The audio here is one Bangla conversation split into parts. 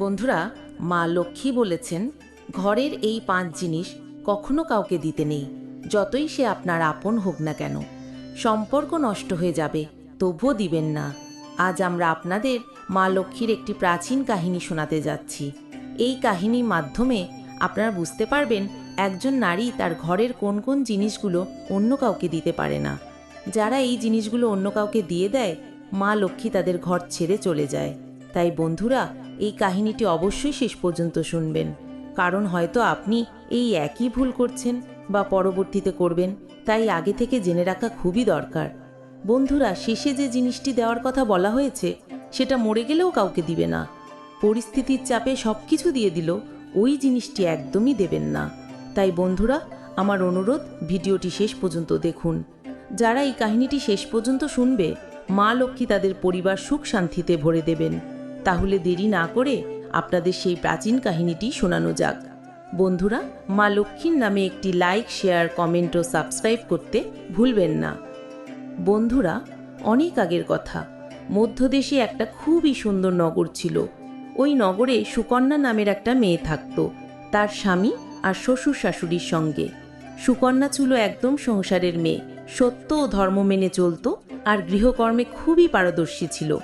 বন্ধুরা, মা লক্ষ্মী বলেছেন, ঘরের এই পাঁচ জিনিস কখনো কাউকে দিতে নেই, যতই সে আপনার আপন হোক না কেন। সম্পর্ক নষ্ট হয়ে যাবে, তবুও দিবেন না। আজ আমরা আপনাদের মা লক্ষ্মীর একটি প্রাচীন কাহিনী শোনাতে যাচ্ছি। এই কাহিনীর মাধ্যমে আপনারা বুঝতে পারবেন, একজন নারী তার ঘরের কোন কোন জিনিসগুলো অন্য কাউকে দিতে পারে না। যারা এই জিনিসগুলো অন্য কাউকে দিয়ে দেয়, মা লক্ষ্মী তাদের ঘর ছেড়ে চলে যায়। তাই বন্ধুরা এই কাহিনীটি অবশ্যই শেষ পর্যন্ত শুনবেন। কারণ হয়তো আপনি এই একই ভুল করছেন বা পরবর্তীতে করবেন, তাই আগে থেকে জেনে রাখা খুবই দরকার। বন্ধুরা, শেষে যে জিনিসটি দেওয়ার কথা বলা হয়েছে, সেটা মরে গেলেও কাউকে দিবে না। পরিস্থিতির চাপে সব কিছু দিয়ে দিল, ওই জিনিসটি একদমই দেবেন না। তাই বন্ধুরা, আমার অনুরোধ, ভিডিওটি শেষ পর্যন্ত দেখুন। যারা এই কাহিনীটি শেষ পর্যন্ত শুনবে, মা লক্ষ্মী তাদের পরিবার সুখ শান্তিতে ভরে দেবেন। তাহলে দেরি না করে আপনাদের সেই প্রাচীন কাহিনীটি শোনানো যাক। বন্ধুরা, মা লক্ষ্মীর নামে একটি লাইক শেয়ার কমেন্ট ও সাবস্ক্রাইব করতে ভুলবেন না। বন্ধুরা, অনেক আগের কথা। মধ্যদেশে একটা খুবই সুন্দর নগর ছিল। ওই নগরে সুকন্যা নামের একটা মেয়ে থাকত। তার স্বামী আর শ্বশুর শাশুড়ির সঙ্গে। সুকন্যা ছিল একদম সংসারের মেয়ে। সত্য ও ধর্ম মেনে চলত আর গৃহকর্মে খুবই পারদর্শী ছিল।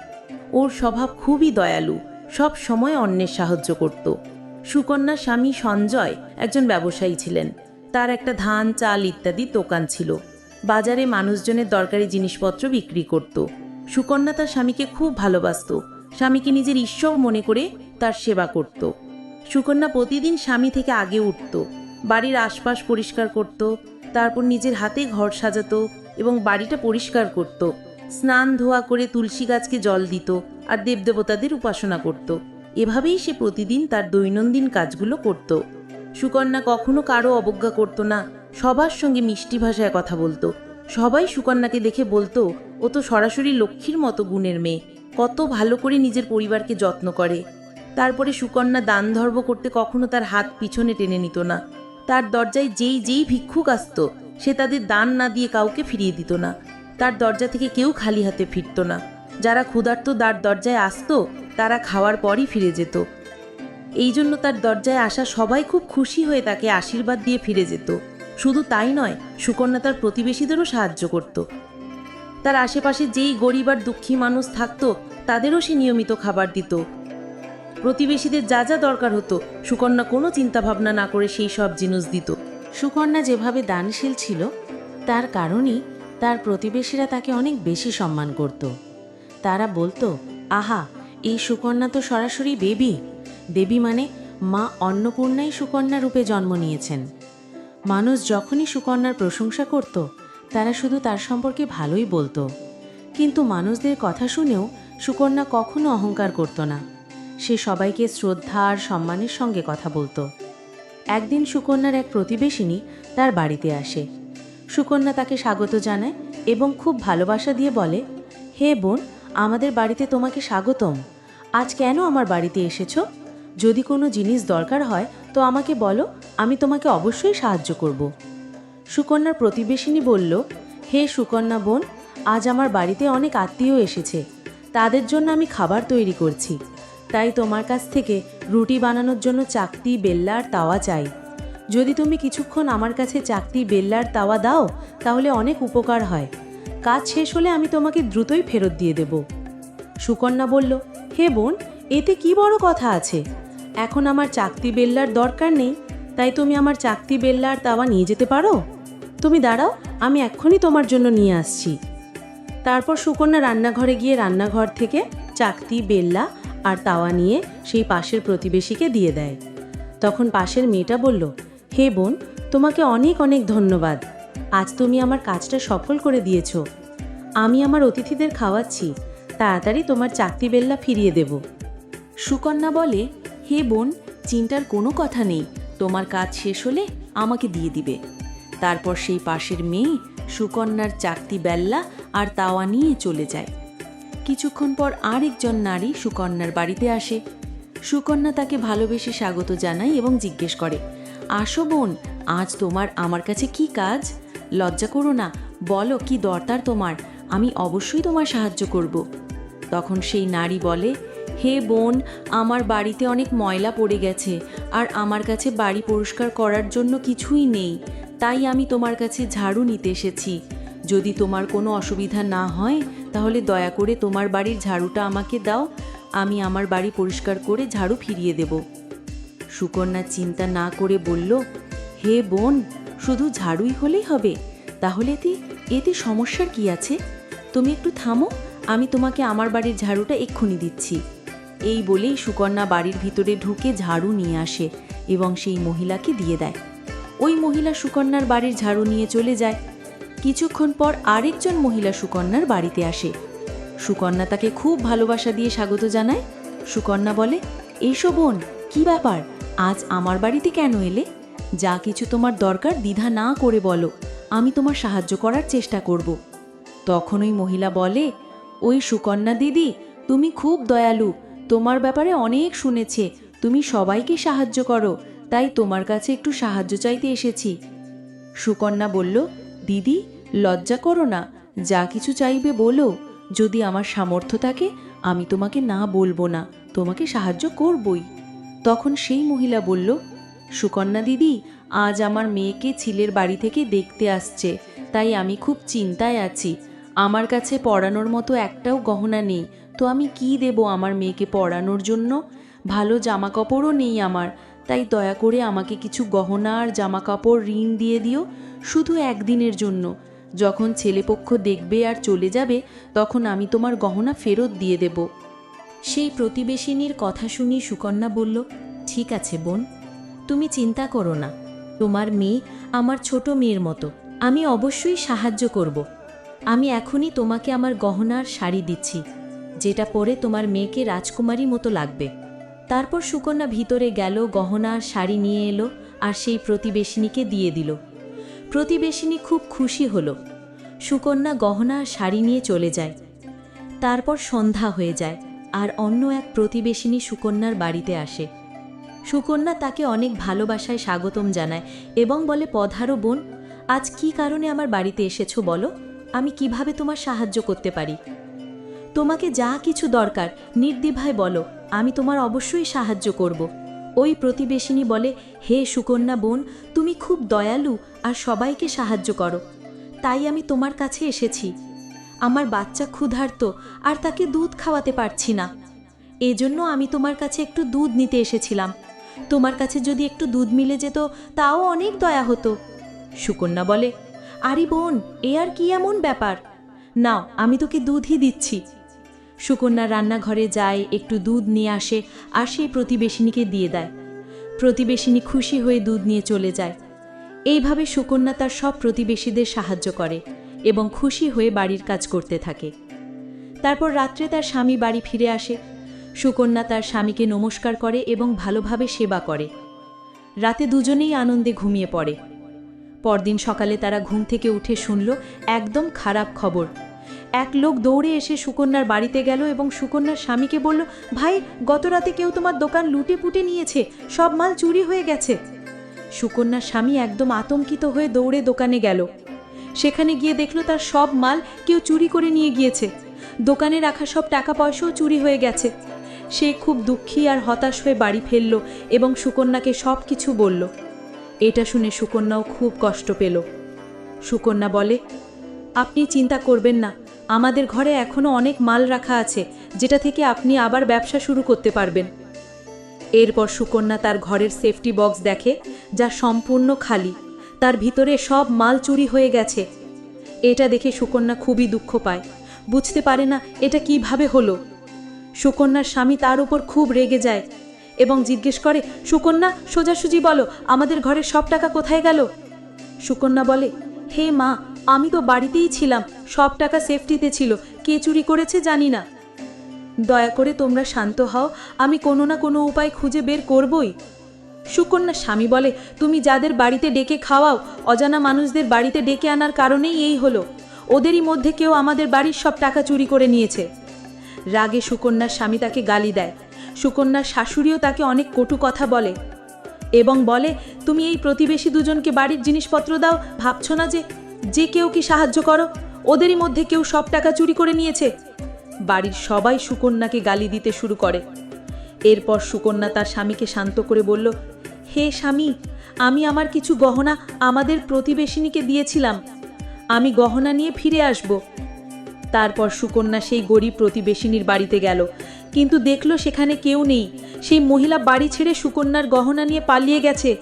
ওর স্বভাব খুবই দয়ালু, সব সময় অন্যের সাহায্য করত। সুকন্যা স্বামী সঞ্জয় একজন ব্যবসায়ী ছিলেন। তার একটা ধান, চাল ইত্যাদি দোকান ছিল। বাজারে মানুষজনের দরকারি জিনিসপত্র বিক্রি করত। সুকন্যা তার স্বামীকে খুব ভালোবাসত। স্বামীকে নিজের ঈশ্বর মনে করে তার সেবা করত। সুকন্যা প্রতিদিন স্বামী থেকে আগে উঠত, বাড়ির আশপাশ পরিষ্কার করত, তারপর নিজের হাতে ঘর সাজাতো এবং বাড়িটা পরিষ্কার করত। স্নান ধোয়া করে তুলসী গাছকে জল দিত আর দেবদেবতাদের উপাসনা করত। এভাবেই সে প্রতিদিন তার দৈনন্দিন কাজগুলো করত। সুকন্যা কখনো কারও অবজ্ঞা করত না, সবার সঙ্গে মিষ্টি ভাষায় কথা বলতো। সবাই সুকন্যাকে দেখে বলতো, ও তো সরাসরি লক্ষ্মীর মতো গুণের মেয়ে, কত ভালো করে নিজের পরিবারকে যত্ন করে। তারপরে সুকন্যা দান ধর্ম করতে কখনো তার হাত পিছনে টেনে নিত না। তার দরজায় যেই যেই ভিক্ষুক আসত, সে তাদের দান না দিয়ে কাউকে ফিরিয়ে দিত না। তার দরজা থেকে কেউ খালি হাতে ফিরত না। যারা ক্ষুধার্ত তার দরজায় আসতো, তারা খাওয়ার পরই ফিরে যেত। এই জন্য তার দরজায় আসা সবাই খুব খুশি হয়ে তাকে আশীর্বাদ দিয়ে ফিরে যেত। শুধু তাই নয়, সুকন্যা তার প্রতিবেশীদেরও সাহায্য করত। তার আশেপাশে যেই গরিব আর দুঃখী মানুষ থাকতো, তাদেরও সে নিয়মিত খাবার দিত। প্রতিবেশীদের যা যা দরকার হতো, সুকন্যা কোনো চিন্তা ভাবনা না করে সেই সব জিনিস দিত। সুকন্যা যেভাবে দানশীল ছিল, তার কারণেই তার প্রতিবেশীরা তাকে অনেক বেশি সম্মান করত। তারা বলতো, আহা, এই সুকন্যা তো সরাসরি দেবী। দেবী মানে মা অন্নপূর্ণাই সুকন্যা রূপে জন্ম নিয়েছেন। মানুষ যখনই সুকন্যার প্রশংসা করত, তারা শুধু তার সম্পর্কে ভালোই বলতো। কিন্তু মানুষদের কথা শুনেও সুকন্যা কখনো অহংকার করত না। সে সবাইকে শ্রদ্ধা আর সম্মানের সঙ্গে কথা বলতো। একদিন সুকন্যার এক প্রতিবেশিনী তার বাড়িতে আসে। সুকন্যা তাকে স্বাগত জানায় এবং খুব ভালোবাসা দিয়ে বলে, হে বোন, আমাদের বাড়িতে তোমাকে স্বাগতম। আজ কেন আমার বাড়িতে এসেছ? যদি কোনো জিনিস দরকার হয়, তো আমাকে বলো, আমি তোমাকে অবশ্যই সাহায্য করব। সুকন্যার প্রতিবেশিনী বলল, হে সুকন্যা বোন, আজ আমার বাড়িতে অনেক আত্মীয় এসেছে। তাদের জন্য আমি খাবার তৈরি করছি। তাই তোমার কাছ থেকে রুটি বানানোর জন্য চাকতি, বেল্লা আর তাওয়া চাই। যদি তুমি কিছুক্ষণ আমার কাছে চাকতি বেল্লার তাওয়া দাও, তাহলে অনেক উপকার হয়। কাজ শেষ হলে আমি তোমাকে দ্রুতই ফেরত দিয়ে দেব। সুকন্যা বলল, হে বোন, এতে কি বড় কথা আছে? এখন আমার চাকতি বেল্লার দরকার নেই, তাই তুমি আমার চাকতি বেল্লার তাওয়া নিয়ে যেতে পারো? তুমি দাঁড়াও, আমি এক্ষুনি তোমার জন্য নিয়ে আসছি। তারপর সুকন্যা রান্নাঘরে গিয়ে রান্নাঘর থেকে চাকতি বেল্লা আর তাওয়া নিয়ে সেই পাশের প্রতিবেশীকে দিয়ে দেয়। তখন পাশের মেয়েটা বলল হে বোন, তোমাকে অনেক অনেক ধন্যবাদ। আজ তুমি আমার কাজটা সফল করে দিয়েছ। আমি আমার অতিথিদের খাওয়াচ্ছি। তাড়াতাড়ি তোমার চাকতি বেল্লা ফিরিয়ে দেব। সুকন্যা বলে, হে বোন, চিন্তার কোনো কথা নেই। তোমার কাজ শেষ হলে আমাকে দিয়ে দিবে। তারপর সেই পাশের মেয়ে সুকন্যার চাকতি বেল্লা আর তাওয়া নিয়ে চলে যায়। কিছুক্ষণ পর আরেকজন নারী সুকন্যার বাড়িতে আসে। সুকন্যা তাকে ভালোবেসে স্বাগত জানায় এবং জিজ্ঞেস করে আসো বোন, আজ তোমার, আমার কাছে কি কাজ? লজ্জা করো না, বলো কি দরকার তোমার, আমি অবশ্যই তোমার সাহায্য করব। তখন সেই নারী বলে, হে বোন, আমার বাড়িতে অনেক ময়লা পড়ে গেছে, আর আমার কাছে বাড়ি পরিষ্কার করার জন্য কিছুই নেই, তাই আমি তোমার কাছে ঝাড়ু নিতে এসেছি। যদি তোমার কোনো অসুবিধা না হয়, তাহলে দয়া করে তোমার বাড়ির ঝাড়ুটা আমাকে দাও, আমি আমার বাড়ি পরিষ্কার করে ঝাড়ু ফিরিয়ে দেব। সুকন্যা চিন্তা না করে বলল, হে বোন, শুধু ঝাড়ুই হলেই হবে। তাহলে এতে এতে সমস্যার কি আছে? তুমি একটু থামো, আমি তোমাকে আমার বাড়ির ঝাড়ুটা এক্ষুনি দিচ্ছি। এই বলেই সুকন্যা বাড়ির ভিতরে ঢুকে ঝাড়ু নিয়ে আসে এবং সেই মহিলাকে দিয়ে দেয়। ওই মহিলা সুকন্যার বাড়ির ঝাড়ু নিয়ে চলে যায়। কিছুক্ষণ পর আরেকজন মহিলা সুকন্যার বাড়িতে আসে। সুকন্যা তাকে খুব ভালোবাসা দিয়ে স্বাগত জানায়। সুকন্যা বলে, এসো বোন, কী ব্যাপার? আজ আমার বাড়িতে কেন এলে? যা কিছু তোমার দরকার দ্বিধা না করে বলো, আমি তোমার সাহায্য করার চেষ্টা করব। তখন ওই মহিলা বলে, ওই সুকন্যা দিদি, তুমি খুব দয়ালু, তোমার ব্যাপারে অনেক শুনেছে, তুমি সবাইকে সাহায্য করো, তাই তোমার কাছে একটু সাহায্য চাইতে এসেছি। সুকন্যা বলল, দিদি, লজ্জা করো না, যা কিছু চাইবে বলো, যদি আমার সামর্থ্য থাকে, আমি তোমাকে না বলব না, তোমাকে সাহায্য করবই। তখন সেই মহিলা বলল, সুকন্যা দিদি, আজ আমার মেয়েকে ছিলের বাড়ি থেকে দেখতে আসছে, তাই আমি খুব চিন্তায় আছি। আমার কাছে পড়ানোর মতো একটাও গহনা নেই, তো আমি কি দেব আমার মেয়েকে পড়ানোর জন্য? ভালো জামা কাপড়ও নেই আমার, তাই দয়া করে আমাকে কিছু গহনা আর জামা কাপড় ঋণ দিয়ে দিও, শুধু একদিনের জন্য। যখন ছেলেপক্ষ দেখবে আর চলে যাবে, তখন আমি তোমার গহনা ফেরত দিয়ে দেব। সেই প্রতিবেশিনীর কথা শুনি সুকন্যা বলল, ঠিক আছে বোন, তুমি চিন্তা করো না। তোমার মেয়ে আমার ছোট মেয়ের মতো। আমি অবশ্যই সাহায্য করব। আমি এখনই তোমাকে আমার গহনার শাড়ি দিচ্ছি, যেটা পরে তোমার মেয়েকে রাজকুমারী মতো লাগবে। তারপর সুকন্যা ভিতরে গেল গহনা শাড়ি নিয়ে এলো আর সেই প্রতিবেশিনীকে দিয়ে দিল। প্রতিবেশিনী খুব খুশি হলো। সুকন্যা গহনা শাড়ি নিয়ে চলে যায়। তারপর সন্ধ্যা হয়ে যায়। আর অন্য এক প্রতিবেশিনী সুকন্যার বাড়িতে আসে। সুকন্যা তাকে অনেক ভালোবাসায় স্বাগতম জানায় এবং বলে, পধারো বোন, আজ কি কারণে আমার বাড়িতে এসেছ বলো? আমি কীভাবে তোমার সাহায্য করতে পারি? তোমাকে যা কিছু দরকার, নির্দ্বিধায় বলো, আমি তোমার অবশ্যই সাহায্য করব। ওই প্রতিবেশিনী বলে, হে সুকন্যা বোন, তুমি খুব দয়ালু আর সবাইকে সাহায্য করো। তাই আমি তোমার কাছে এসেছি। আমার বাচ্চা ক্ষুধার্ত আর তাকে দুধ খাওয়াতে পারছি না। এজন্য আমি তোমার কাছে একটু দুধ নিতে এসেছিলাম। তোমার কাছে যদি একটু দুধ মিলে যেত, তাও অনেক দয়া হতো। সুকন্যা বলে, আরে বোন, এ আর কি এমন ব্যাপার? নাও, আমি তোকে দুধই দিচ্ছি। সুকন্যা রান্নাঘরে যায়, একটু দুধ নিয়ে আসে আর সেই প্রতিবেশিনীকে দিয়ে দেয়। প্রতিবেশিনী খুশি হয়ে দুধ নিয়ে চলে যায়। এইভাবে সুকন্যা তার সব প্রতিবেশীদের সাহায্য করে। এবং খুশি হয়ে বাড়ির কাজ করতে থাকে। তারপর রাত্রে তার স্বামী বাড়ি ফিরে আসে। সুকন্যা তার স্বামীকে নমস্কার করে এবং ভালোভাবে সেবা করে। রাতে দুজনেই আনন্দে ঘুমিয়ে পড়ে। পরদিন সকালে তারা ঘুম থেকে উঠে শুনল একদম খারাপ খবর। এক লোক দৌড়ে এসে সুকন্যার বাড়িতে গেল এবং সুকন্যার স্বামীকে বলল, ভাই, গত রাতে কেউ তোমার দোকান লুটে পুটে নিয়েছে, সব মাল চুরি হয়ে গেছে। সুকন্যার স্বামী একদম আতঙ্কিত হয়ে দৌড়ে দোকানে গেল। সেখানে গিয়ে দেখল তার সব মাল কেউ চুরি করে নিয়ে গিয়েছে। দোকানে রাখা সব টাকা পয়সাও চুরি হয়ে গেছে। সে খুব দুঃখী আর হতাশ হয়ে বাড়ি ফেলল এবং সুকন্যাকে সব কিছু বলল। এটা শুনে সুকন্যাও খুব কষ্ট পেল। সুকন্যা বলে, আপনি চিন্তা করবেন না, আমাদের ঘরে এখনও অনেক মাল রাখা আছে, যেটা থেকে আপনি আবার ব্যবসা শুরু করতে পারবেন। এরপর সুকন্যা তার ঘরের সেফটি বক্স দেখে, যা সম্পূর্ণ খালি। তার ভিতরে সব মাল চুরি হয়ে গেছে। এটা দেখে সুকন্যা খুবই দুঃখ পায়। বুঝতে পারে না এটা কীভাবে হলো। সুকন্যার স্বামী তার উপর খুব রেগে যায় এবং জিজ্ঞেস করে, সুকন্যা, সোজাসুজি বলো, আমাদের ঘরের সব টাকা কোথায় গেল? সুকন্যা বলে, হে মা, আমি তো বাড়িতেই ছিলাম, সব টাকা সেফটিতে ছিল, কে চুরি করেছে জানি না। দয়া করে তোমরা শান্ত হও, আমি কোনো না কোনো উপায় খুঁজে বের করবই। সুকন্যা স্বামী বলে, তুমি যাদের বাড়িতে ডেকে খাওয়াও, অজানা মানুষদের বাড়িতে ডেকে আনার কারণেই এই হলো। ওদেরই মধ্যে কেউ আমাদের বাড়ির সব টাকা চুরি করে নিয়েছে। রাগে সুকন্যার স্বামী তাকে গালি দেয়। সুকন্যার শাশুড়িও তাকে অনেক কটু কথা বলে এবং বলে, তুমি এই প্রতিবেশী দুজনকে বাড়ির জিনিসপত্র দাও, ভাবছ না যে যে কেউ কি সাহায্য করো? ওদেরই মধ্যে কেউ সব টাকা চুরি করে নিয়েছে। বাড়ির সবাই সুকন্যাকে গালি দিতে শুরু করে। এরপর সুকন্যা তার স্বামীকে শান্ত করে বলল হে স্বামী, আমি আমার কিছু গহনা আমাদের প্রতিবেশিনীকে দিয়েছিলাম। আমি গহনা নিয়ে ফিরে আসব। তারপর সুকন্যা সেই গরিব প্রতিবেশিনীর বাড়িতে গেল। কিন্তু দেখল সেখানে কেউ নেই। সেই মহিলা বাড়ি ছেড়ে সুকন্যার গহনা নিয়ে পালিয়ে গেছে।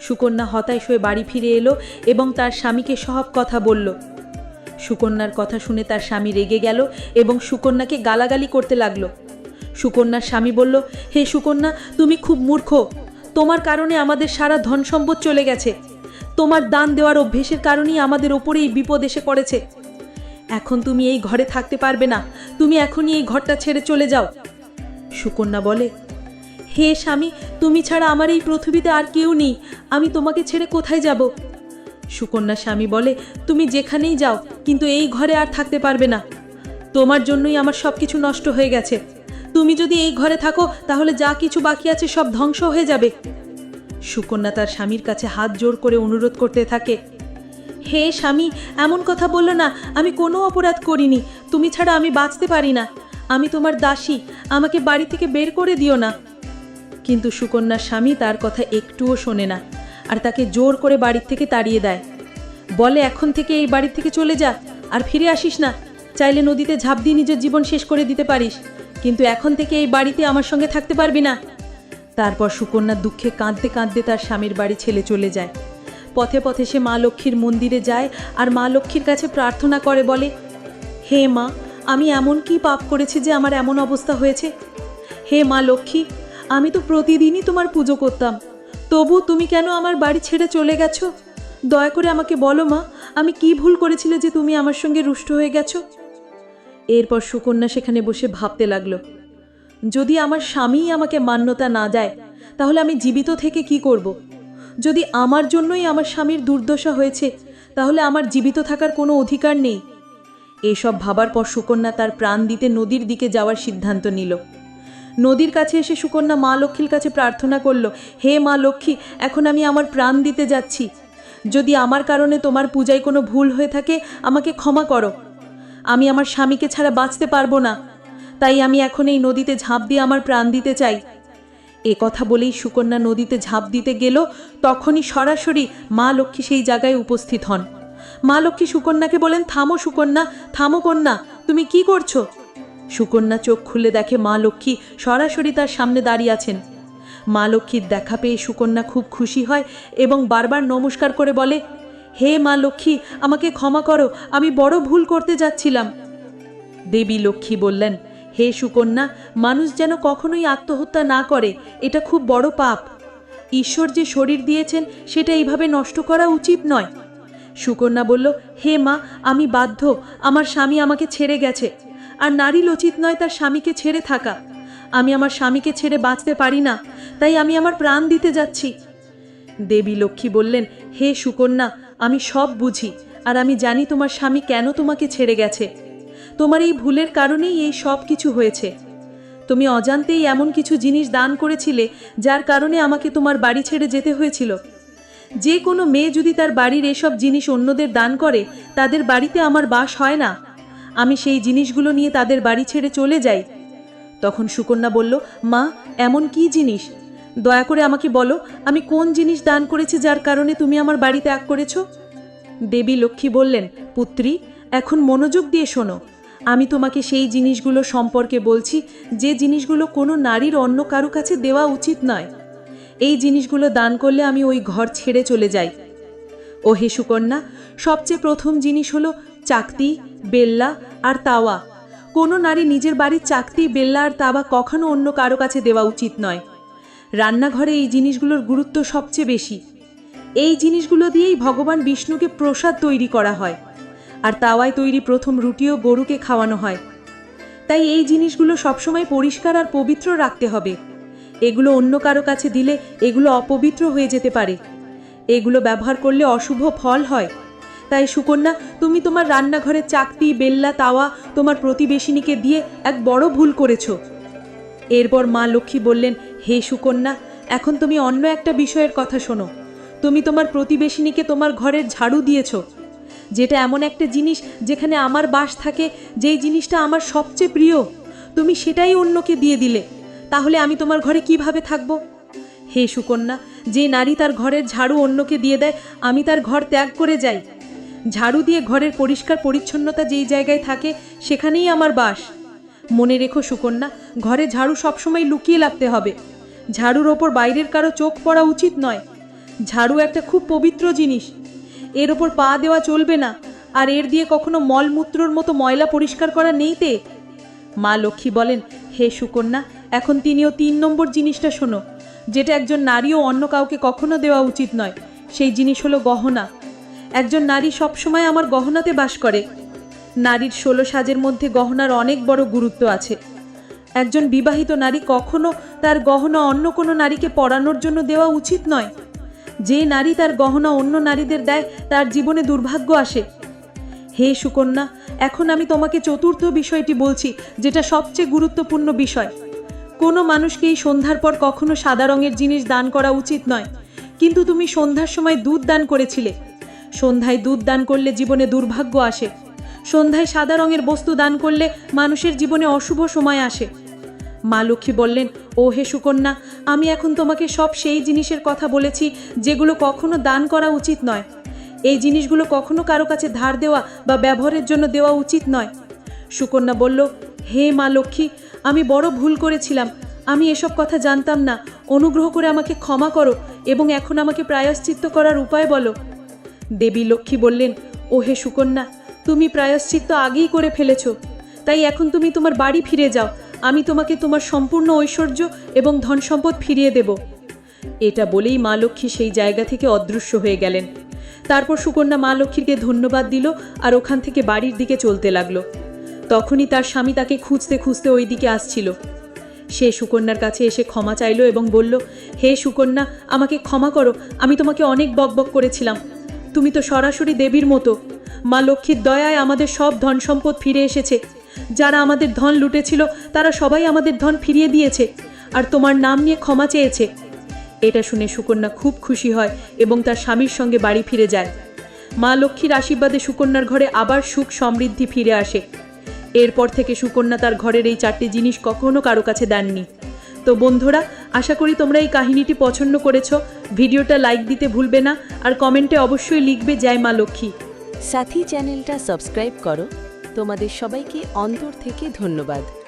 সুকন্যা হতাশ হয়ে বাড়ি ফিরে এলো এবং তার স্বামীকে সব কথা বলল। সুকন্যার কথা শুনে তার স্বামী রেগে গেল এবং সুকন্যাকে গালাগালি করতে লাগল। সুকন্যার স্বামী বলল, হে সুকন্যা, তুমি খুব মূর্খ। তোমার কারণে আমাদের সারা ধন সম্পদ চলে গেছে। তোমার দান দেওয়ার অভ্যেসের কারণেই আমাদের ওপরে এই বিপদ এসে পড়েছে। এখন তুমি এই ঘরে থাকতে পারবে না। তুমি এখনই এই ঘরটা ছেড়ে চলে যাও। সুকন্যা বলে, হে স্বামী, তুমি ছাড়া আমার এই পৃথিবীতে আর কেউ নেই। আমি তোমাকে ছেড়ে কোথায় যাব? সুকন্যা স্বামী বলে, তুমি যেখানেই যাও, কিন্তু এই ঘরে আর থাকতে পারবে না। তোমার জন্যই আমার সব কিছু নষ্ট হয়ে গেছে। তুমি যদি এই ঘরে থাকো, তাহলে যা কিছু বাকি আছে সব ধ্বংস হয়ে যাবে। সুকন্যা তার স্বামীর কাছে হাত জোর করে অনুরোধ করতে থাকে। হে স্বামী, এমন কথা বলল না, আমি কোনো অপরাধ করিনি। তুমি ছাড়া আমি বাঁচতে পারি না। আমি তোমার দাসী, আমাকে বাড়ি থেকে বের করে দিও না। কিন্তু সুকন্যার স্বামী তার কথা একটুও শোনে না, আর তাকে জোর করে বাড়ির থেকে তাড়িয়ে দেয়। বলে, এখন থেকে এই বাড়ি থেকে চলে যা, আর ফিরে আসিস না। চাইলে নদীতে ঝাঁপ দিয়ে নিজের জীবন শেষ করে দিতে পারিস। কিন্তু এখন থেকে এই বাড়িতে আমার সঙ্গে থাকতে পারবি না। তারপর সুকন্যা দুঃখে কাঁদতে কাঁদতে তার স্বামীর বাড়ি ছেলে চলে যায়। পথে পথে সে মা লক্ষ্মীর মন্দিরে যায় আর মা লক্ষ্মীর কাছে প্রার্থনা করে, বলে, হে মা, আমি এমন কি পাপ করেছি যে আমার এমন অবস্থা হয়েছে? হে মা লক্ষ্মী, আমি তো প্রতিদিনই তোমার পুজো করতাম। তবু তুমি কেন আমার বাড়ি ছেড়ে চলে গেছো? দয়া করে আমাকে বলো মা, আমি কি ভুল করেছিলে যে তুমি আমার সঙ্গে রুষ্ট হয়ে গেছো? এরপর সুকন্যা সেখানে বসে ভাবতে লাগল, যদি আমার স্বামীই আমাকে মান্যতা না দেয়, তাহলে আমি জীবিত থেকে কি করব। যদি আমার জন্যই আমার স্বামীর দুর্দশা হয়েছে, তাহলে আমার জীবিত থাকার কোনো অধিকার নেই। এসব ভাবার পর সুকন্যা তার প্রাণ দিতে নদীর দিকে যাওয়ার সিদ্ধান্ত নিল। নদীর কাছে এসে সুকন্যা মা লক্ষ্মীর কাছে প্রার্থনা করল, হে মা লক্ষ্মী, এখন আমি আমার প্রাণ দিতে যাচ্ছি। যদি আমার কারণে তোমার পূজায় কোনো ভুল হয়ে থাকে, আমাকে ক্ষমা করো। আমি আমার স্বামীকে ছাড়া বাঁচতে পারব না। তাই আমি এখন এই নদীতে ঝাঁপ দিয়ে আমার প্রাণ দিতে চাই। এ কথা বলেই সুকন্যা নদীতে ঝাঁপ দিতে গেল। তখনই সরাসরি মা লক্ষ্মী সেই জায়গায় উপস্থিত হন। মা লক্ষ্মী সুকন্যাকে বলেন, থামো সুকন্যা, থামো কন্যা, তুমি কি করছ? সুকন্যা চোখ খুলে দেখে মা লক্ষ্মী সরাসরি তার সামনে দাঁড়িয়ে আছেন। মা লক্ষ্মীর দেখা পেয়ে সুকন্যা খুব খুশি হয় এবং বারবার নমস্কার করে বলে হে মা লক্ষ্মী, আমাকে ক্ষমা করো, আমি বড় ভুল করতে যাচ্ছিলাম। দেবী লক্ষ্মী বললেন, হে সুকন্যা, মানুষ যেন কখনোই আত্মহত্যা না করে, এটা খুব বড় পাপ। ঈশ্বর যে শরীর দিয়েছেন, সেটা এইভাবে নষ্ট করা উচিত নয়। সুকন্যা বলল, হে মা, আমি বাধ্য, আমার স্বামী আমাকে ছেড়ে গেছে। আর নারী উচিত নয় তার স্বামীকে ছেড়ে থাকা। আমি আমার স্বামীকে ছেড়ে বাঁচতে পারি না, তাই আমি আমার প্রাণ দিতে যাচ্ছি। দেবী লক্ষ্মী বললেন, হে সুকন্যা আমি সব বুঝি, আর আমি জানি তোমার স্বামী কেন তোমাকে ছেড়ে গেছে। তোমার এই ভুলের কারণেই এই সব কিছু হয়েছে। তুমি অজান্তেই এমন কিছু জিনিস দান করেছিলে, যার কারণে আমাকে তোমার বাড়ি ছেড়ে যেতে হয়েছিল। যে কোনো মেয়ে যদি তার বাড়ির এসব জিনিস অন্যদের দান করে, তাদের বাড়িতে আমার বাস হয় না। আমি সেই জিনিসগুলো নিয়ে তাদের বাড়ি ছেড়ে চলে যাই। তখন সুকন্যা বলল, মা, এমন কি জিনিস? দয়া করে আমাকে বলো, আমি কোন জিনিস দান করেছি যার কারণে তুমি আমার বাড়ি ত্যাগ করেছ? দেবী লক্ষ্মী বললেন, পুত্রী, এখন মনোযোগ দিয়ে শোনো। আমি তোমাকে সেই জিনিসগুলো সম্পর্কে বলছি, যে জিনিসগুলো কোনো নারীর অন্য কারও কাছে দেওয়া উচিত নয়। এই জিনিসগুলো দান করলে আমি ওই ঘর ছেড়ে চলে যাই। ও হে সুকন্যা সবচেয়ে প্রথম জিনিস হলো চাকতি, বেল্লা আর তাওয়া। কোনো নারী নিজের বাড়ির চাকতি, বেল্লা আর তাওয়া কখনো অন্য কারও কাছে দেওয়া উচিত নয়। রান্নাঘরে এই জিনিসগুলোর গুরুত্ব সবচেয়ে বেশি। এই জিনিসগুলো দিয়েই ভগবান বিষ্ণুকে প্রসাদ তৈরি করা হয়, আর তাওয়ায় তৈরি প্রথম রুটিও গরুকে খাওয়ানো হয়। তাই এই জিনিসগুলো সবসময় পরিষ্কার আর পবিত্র রাখতে হবে। এগুলো অন্য কারও কাছে দিলে এগুলো অপবিত্র হয়ে যেতে পারে। এগুলো ব্যবহার করলে অশুভ ফল হয়। তাই সুকন্যা, তুমি তোমার রান্নাঘরের চাকতি, বেল্লা, তাওয়া তোমার প্রতিবেশিনীকে দিয়ে এক বড় ভুল করেছ। এরপর মা লক্ষ্মী বললেন হে সুকন্যা, এখন তুমি অন্য একটা বিষয়ের কথা শোনো। তুমি তোমার প্রতিবেশিনীকে তোমার ঘরের ঝাড়ু দিয়েছ। যেটা এমন একটা জিনিস যেখানে আমার বাস থাকে, যেই জিনিসটা আমার সবচেয়ে প্রিয়। তুমি সেটাই অন্যকে দিয়ে দিলে। তাহলে আমি তোমার ঘরে কীভাবে থাকব? হে সুকন্যা, যে নারী তার ঘরের ঝাড়ু অন্যকে দিয়ে দেয়, আমি তার ঘর ত্যাগ করে যাই। ঝাড়ু দিয়ে ঘরের পরিষ্কার পরিচ্ছন্নতা যেই জায়গায় থাকে, সেখানেই আমার বাস। মনে রেখো সুকন্যা, ঘরে ঝাড়ু সবসময় লুকিয়ে লাগতে হবে। ঝাড়ুর ওপর বাইরের কারও চোখ পড়া উচিত নয়। ঝাড়ু একটা খুব পবিত্র জিনিস। এর ওপর পা দেওয়া চলবে না, আর এর দিয়ে কখনো মলমূত্রর মতো ময়লা পরিষ্কার করা নেই তে। মা লক্ষ্মী বলেন, হে সুকন্যা, এখন তিনিও তিন নম্বর জিনিসটা শোনো। যেটা একজন নারীও অন্য কাউকে কখনো দেওয়া উচিত নয়। সেই জিনিস হলো গহনা। একজন নারী সবসময় আমার গহনাতে বাস করে। নারীর ষোলো সাজের মধ্যে গহনার অনেক বড় গুরুত্ব আছে। একজন বিবাহিত নারী কখনো তার গহনা অন্য কোনো নারীকে পরানোর জন্য দেওয়া উচিত নয়। যে নারী তার গহনা অন্য নারীদের দেয়, তার জীবনে দুর্ভাগ্য আসে। হে সুকন্যা, এখন আমি তোমাকে চতুর্থ বিষয়টি বলছি, যেটা সবচেয়ে গুরুত্বপূর্ণ বিষয়। কোনো মানুষকে এই সন্ধ্যার পর কখনো সাদা রঙের জিনিস দান করা উচিত নয়। কিন্তু তুমি সন্ধ্যার সময় দুধ দান করেছিলে। সন্ধ্যায় দুধ দান করলে জীবনে দুর্ভাগ্য আসে। সন্ধ্যায় সাদা রঙের বস্তু দান করলে মানুষের জীবনে অশুভ সময় আসে। মা লক্ষ্মী বললেন, ও হে সুকন্যা, আমি এখন তোমাকে সব সেই জিনিসের কথা বলেছি যেগুলো কখনো দান করা উচিত নয়। এই জিনিসগুলো কখনো কারও কাছে ধার দেওয়া বা ব্যবহারের জন্য দেওয়া উচিত নয়। সুকন্যা বলল, হে মা লক্ষ্মী, আমি বড় ভুল করেছিলাম। আমি এসব কথা জানতাম না। অনুগ্রহ করে আমাকে ক্ষমা করো এবং এখন আমাকে প্রায়শ্চিত্ত করার উপায় বলো। দেবী লক্ষ্মী বললেন, ও হে সুকন্যা, তুমি প্রায়শ্চিত্ত আগেই করে ফেলেছ। তাই এখন তুমি তোমার বাড়ি ফিরে যাও। আমি তোমাকে তোমার সম্পূর্ণ ঐশ্বর্য এবং ধন সম্পদ ফিরিয়ে দেব। এটা বলেই মা লক্ষ্মী সেই জায়গা থেকে অদৃশ্য হয়ে গেলেন। তারপর সুকন্যা মা লক্ষ্মীকে ধন্যবাদ দিল আর ওখান থেকে বাড়ির দিকে চলতে লাগল। তখনই তার স্বামী তাকে খুঁজতে খুঁজতে ওই দিকে আসছিল। সে সুকন্যার কাছে এসে ক্ষমা চাইলো এবং বলল, হে সুকন্যা, আমাকে ক্ষমা করো, আমি তোমাকে অনেক বকবক করেছিলাম। তুমি তো সরাসরি দেবীর মতো। মা লক্ষ্মীর দয়ায় আমাদের সব ধন সম্পদ ফিরে এসেছে। যারা আমাদের ধন লুটেছিল, তারা সবাই আমাদের ধন ফিরিয়ে দিয়েছে আর তোমার নাম নিয়ে ক্ষমা চেয়েছে। এটা শুনে সুকন্যা খুব খুশি হয় এবং তার স্বামীর সঙ্গে বাড়ি ফিরে যায়। মা লক্ষ্মীর আশীর্বাদে সুকন্যার ঘরে আবার সুখ সমৃদ্ধি ফিরে আসে। এরপর থেকে সুকন্যা তার ঘরের এই চারটি জিনিস কখনো কারও কাছে দেননি। তো বন্ধুরা, আশা করি তোমরা এই কাহিনীটি পছন্দ করেছ। ভিডিওটা লাইক দিতে ভুলবে না আর কমেন্টে অবশ্যই লিখবে, জয় মা লক্ষ্মী। সাথী চ্যানেলটা সাবস্ক্রাইব করো। তোমাদের সবাইকে অন্তর থেকে ধন্যবাদ।